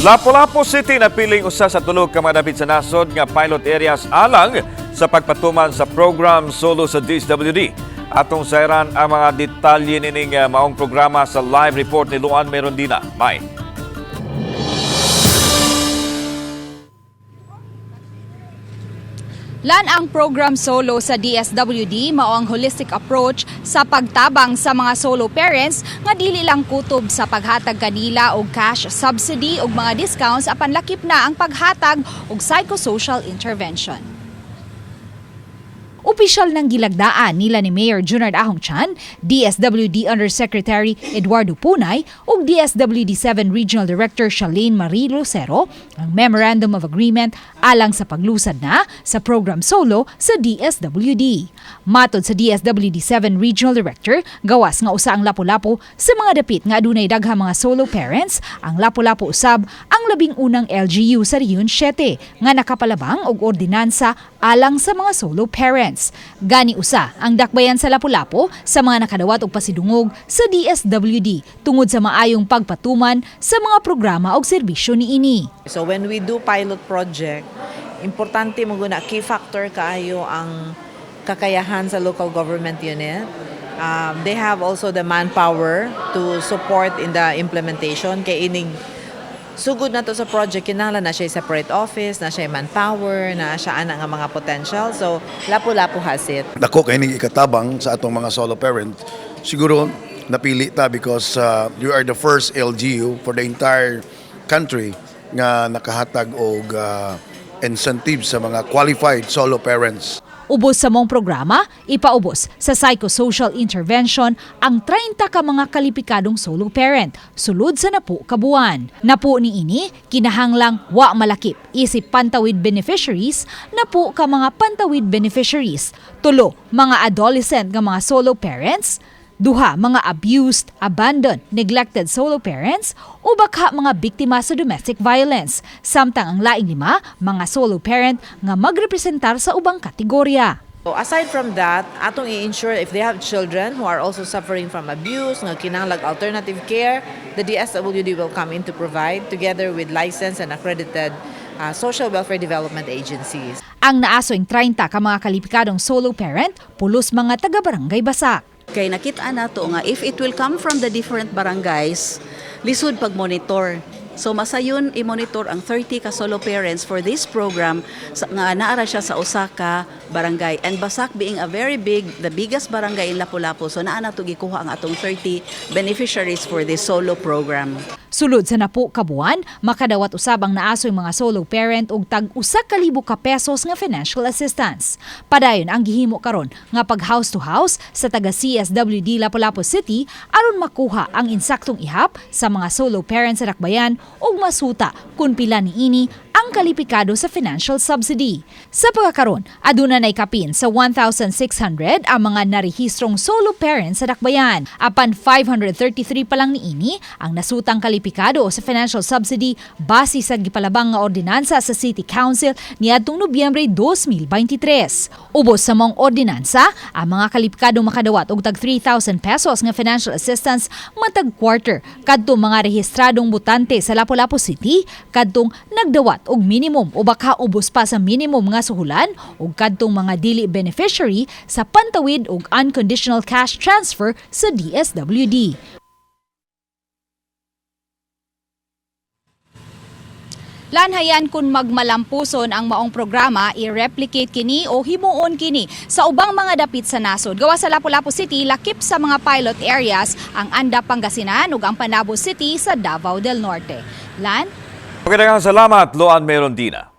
Lapu-Lapu City na piling usa sa tulog ka madapit sa nasod nga pilot areas alang sa pagpatuman sa program solo sa DSWD. Atong sayran ang mga detalye nining maong programa sa live report ni Luan Merondina. May. Lan ang program solo sa DSWD mao ang holistic approach sa pagtabang sa mga solo parents nga dili lang kutob sa paghatag kanila og cash subsidy ug mga discounts apan lakip na ang paghatag og psychosocial intervention. Opisyal ng gilagdaan nila ni Mayor Junard Ahong Chan, DSWD Undersecretary Eduardo Punay ug DSWD-7 Regional Director Shalene Marie Lucero ang Memorandum of Agreement alang sa paglusad na sa program solo sa DSWD. Matod sa DSWD-7 Regional Director, gawas nga usa ang lapu-lapu sa mga dapit nga adunay daghang mga solo parents, ang lapu-lapu usab ang labing unang LGU sa Riyon 7 nga nakapalabang og ordinansa alang sa mga solo parents. Gani usa ang dakbayan sa Lapu-Lapu sa mga nakadawat og pasidungog sa DSWD tungod sa maayong pagpatuman sa mga programa og serbisyo niini. So when we do pilot project, importante mo guna key factor kaayo ang kakayahan sa local government unit. Um, they have also the manpower to support in the implementation kay ining sugod na to sa project kinahanglan na siya separate office, na siya manpower, na siya ana nga mga potential. So lapu-lapu has it. Dako kay ning ikatabang sa atong mga solo parent. Siguro napili ta because uh, you are the first LGU for the entire country nga nakahatag og uh, incentives sa mga qualified solo parents. Ubos sa mong programa, ipaubos sa psychosocial intervention ang 30 ka mga kalipikadong solo parent, sulod sa napu kabuan. Napu ni ini, kinahanglang wa malakip. Isip pantawid beneficiaries, napu ka mga pantawid beneficiaries, tulo mga adolescent nga mga solo parents, duha mga abused, abandoned, neglected solo parents o baka mga biktima sa domestic violence. Samtang ang laing lima, mga solo parent nga magrepresentar sa ubang kategorya. So aside from that, atong i-ensure if they have children who are also suffering from abuse, nga kinahanglan alternative care, the DSWD will come in to provide together with licensed and accredited uh, social welfare development agencies. Ang naasoing 30 ka mga kalipikadong solo parent, pulos mga taga-barangay Basak. Kay nakita na to nga if it will come from the different barangays, lisod pag monitor. So masayon i-monitor ang 30 ka solo parents for this program sa, nga naara siya sa Osaka barangay and Basak being a very big the biggest barangay in Lapu-Lapu so naa na to gikuha ang atong 30 beneficiaries for this solo program. Sulod sa napu kabuan, makadawat usab ang naasoy mga solo parent og tag usa ka libo ka pesos nga financial assistance. Padayon ang gihimo karon nga pag house to house sa taga CSWD Lapu-Lapu City aron makuha ang insaktong ihap sa mga solo parents sa Dakbayan ug masuta kung pila niini ang kalipikado sa financial subsidy. Sa pagkakaroon, aduna nay kapin sa 1,600 ang mga narehistrong solo parents sa Dakbayan. Apan 533 pa lang niini ang nasutang kalipikado sa financial subsidy base sa gipalabang nga ordinansa sa City Council niadtong Nobyembre 2023. Ubos sa mong ordinansa, ang mga kalipikado makadawat og tag 3,000 pesos nga financial assistance matag quarter kadtong mga rehistradong butante sa Lapu-Lapu City kadtong nagdawat og minimum o baka ubos pa sa minimum nga suhulan ug kadtong mga dili beneficiary sa pantawid og unconditional cash transfer sa DSWD. Lanhayan kung magmalampuson ang maong programa, i-replicate kini o himuon kini sa ubang mga dapit sa nasod. Gawa sa Lapu-Lapu City, lakip sa mga pilot areas ang Anda Pangasinan ug ang Panabo City sa Davao del Norte. Lan, Magandang salamat, Luan Merondina.